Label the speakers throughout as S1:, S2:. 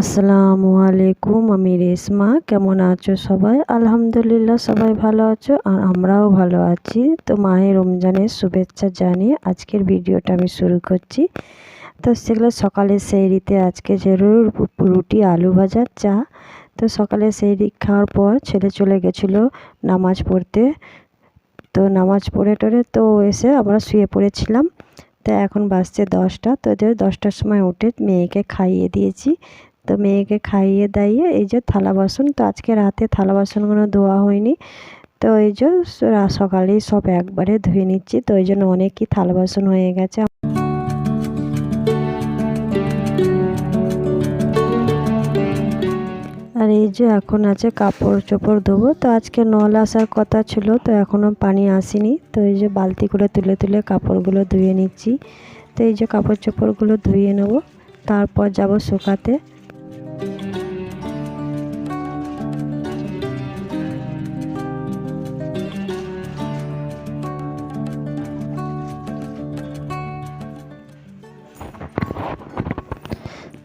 S1: আসসালামু আলাইকুম, আমি রেশমা। কেমন আছো সবাই? আলহামদুলিল্লাহ, সবাই ভালো আছো আর আমরাও ভালো আছি। তো মাহে রমজানের শুভেচ্ছা জানিয়ে আজকের ভিডিওটা আমি শুরু করছি। তো সেগুলো সকালে সেইরিতে আজকে জরুর রুটি, আলু ভাজা, চা। তো সকালে সেইরি খাওয়ার পর ছেলে চলে গেছিল নামাজ পড়তে। তো নামাজ পড়ে টড়ে তো এসে আমরা শুয়ে পড়েছিলাম। তো এখন বাজছে দশটা। তো দশটার সময় উঠে মেয়েকে খাইয়ে দিয়েছি। তো মেয়েকে খাইয়ে দাইয়ে এই যে থালা বাসন, তো আজকে রাতে থালা বাসনগুলো ধোয়া হয়নি। তো এই যে সকালেই সব একবারে ধুয়ে নিচ্ছি, তো ওই জন্য অনেকই থালা বাসন হয়ে গেছে। আর এই যে এখন আছে কাপড় চোপড় ধোবো, তো আজকে নল আসার কথা ছিল, তো এখনও পানি আসেনি। তো এই যে বালতি করে তুলে তুলে কাপড়গুলো ধুয়ে নিচ্ছি। তো এই যে কাপড় চোপড়গুলো ধুয়ে নেব, তারপর যাব শুকাতে।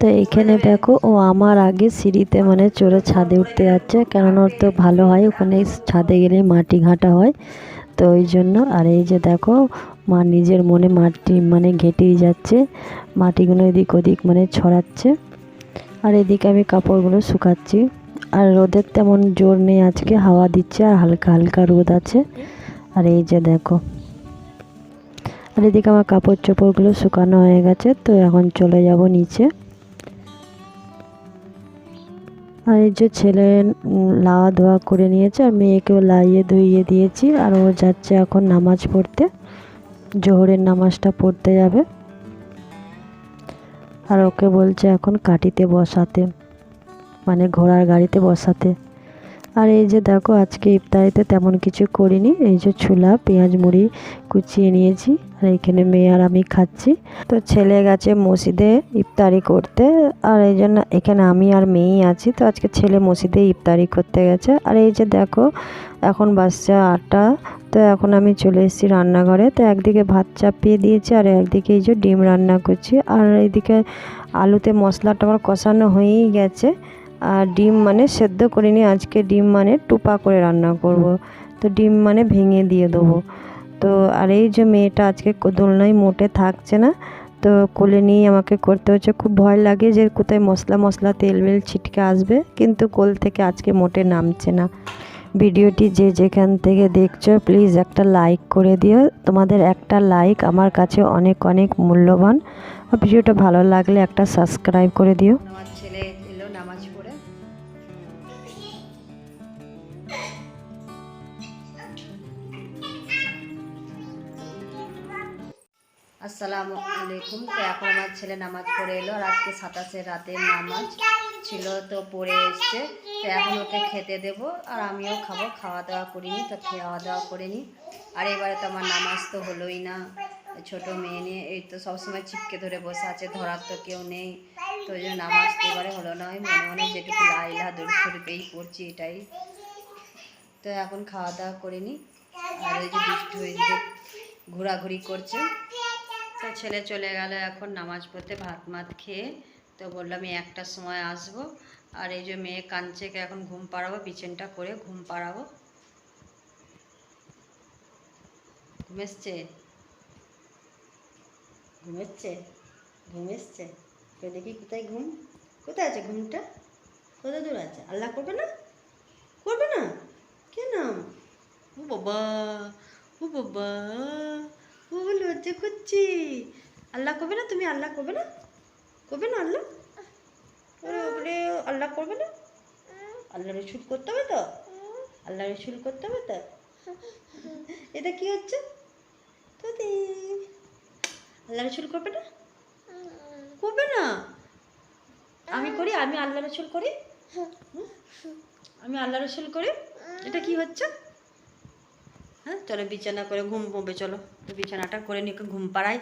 S1: তো এইখানে দেখো, ও আমার আগে সিঁড়িতে মানে চড়ে ছাদে উঠতে যাচ্ছে। কেননা ওর তো ভালো হয়, ওখানে ছাদে গেলে মাটি ঘাঁটা হয়। তো ওই জন্য, আর এই যে দেখো, মা নিজের মনে মাটি মানে ঘেঁটেই যাচ্ছে। মাটিগুলো এদিক ওদিক মানে ছড়াচ্ছে। আর এদিকে আমি কাপড়গুলো শুকাচ্ছি। আর রোদের তেমন জোর নেই আজকে, হাওয়া দিচ্ছে আর হালকা হালকা রোদ আছে। আর এই যে দেখো, আর এদিকে আমার কাপড় চোপড়গুলো শুকানো হয়ে গেছে। তো এখন চলে যাব নিচে। আর এই যে ছেলে লাওয়া ধোয়া করে নিয়েছে, আর মেয়েকেও লাইয়ে ধুইয়ে দিয়েছি। আর ও যাচ্ছে এখন নামাজ পড়তে, জোহরের নামাজটা পড়তে যাবে। আর ওকে বলছে এখন কাটিতে বসাতে মানে ঘোড়ার গাড়িতে বসাতে। আর এই যে দেখো, আজকে ইফতারিতে তেমন কিছু করিনি। এই যে ছোলা, পেঁয়াজ, মুড়ি কুচিয়ে নিয়েছি। আর এইখানে মেয়ে আর আমি খাচ্ছি। তো ছেলে গেছে মসজিদে ইফতারি করতে। আর এই জন্য এখানে আমি আর মেয়েই আছি। তো আজকে ছেলে মসজিদে ইফতারি করতে গেছে। আর এই যে দেখো, এখন বাচ্চা আটটা। তো এখন আমি চলে এসেছি রান্নাঘরে। তো একদিকে ভাত চাপিয়ে দিয়েছি আর একদিকে এই যে ডিম রান্না করছি। আর এইদিকে আলুতে মশলাটা আমার কষানো হয়েই গেছে। আর ডিম মানে সেদ্ধ করিনি আজকে ডিম মানে টুপা করে রান্না করব। তো ডিম মানে ভেঙে দিয়ে দেবো। তো আর এই যে মেয়েটা আজকে দোলনায় মোটে থাকছে না, তো কোলে নিয়ে আমাকে করতে হচ্ছে। খুব ভয় লাগে যে কোথায় মশলা মশলা তেল বেল ছিটকে আসবে, কিন্তু কোল থেকে আজকে মোটে নামছে না। ভিডিওটি যে যেখান থেকে দেখছ, প্লিজ একটা লাইক করে দিও। তোমাদের একটা লাইক আমার কাছে অনেক অনেক মূল্যবান। ভিডিওটা ভালো লাগলে একটা সাবস্ক্রাইব করে দিও।
S2: আমার ছেলে আসসালামু আলাইকুম। তো এখন আমার ছেলে নামাজ পড়ে এলো আর আজকে সাতাশে রাতের নামাজ ছিল, তো পড়ে এসছে। তো এখন ওকে খেতে দেব আর আমিও খাব। খাওয়া দাওয়া করিনি, তো খাওয়া দাওয়া করিনি আর এবারে তো আমার নামাজ তো হলোই না। ছোট মেয়ে নিয়ে এই তো সবসময় চিপকে ধরে বসে আছে, ধরার তো কেউ নেই। তো ওই জন্য নামাজ তো এবারে হলো না। ওই মনে মনে যেটুকু লাইলা দূর শরীফেই পড়ছি, এটাই। তো এখন খাওয়া দাওয়া করিনি আর ওই যে দুষ্টু হয়ে ঘোরাঘুরি করছে। তো ছেলে চলে গেল, এখন নামাজ পড়তে ভাত মাত খেয়ে তো বললাম আমি একটার সময় আসব। আর এই যে মেয়ে কাঞ্চেকে এখন ঘুম পাড়াবো, বিছানটা করে ঘুম পাড়াবো। ঘুম এসছে? ঘুম এসছে? ঘুম এসছে? তো দেখি কোথায় ঘুম? কোথায় আছে ঘুমটা? কত দূর আছে? আল্লাহ করবে না? করবে না? কেন ও বাবা ও বাবা। লজ্জা করছি। আল্লাহ করবে না, তুমি আল্লাহ করবে না? করবে না আল্লাহ? আল্লাহ করবে না? আল্লাহ রসুল করতে হবে তো? আল্লাহ রসুল করতে হবে তো? এটা কি হচ্ছে? আল্লাহ রসুল করবে না? করবে না? আমি করি, আমি আল্লাহ রসুল করি? আমি আল্লাহ রসুল করি? এটা কি হচ্ছে? হ্যাঁ চলো বিছানা করে ঘুম ঘুমবে চলো। বিছানাটা করে নিয়ে ঘুম পাড়াই।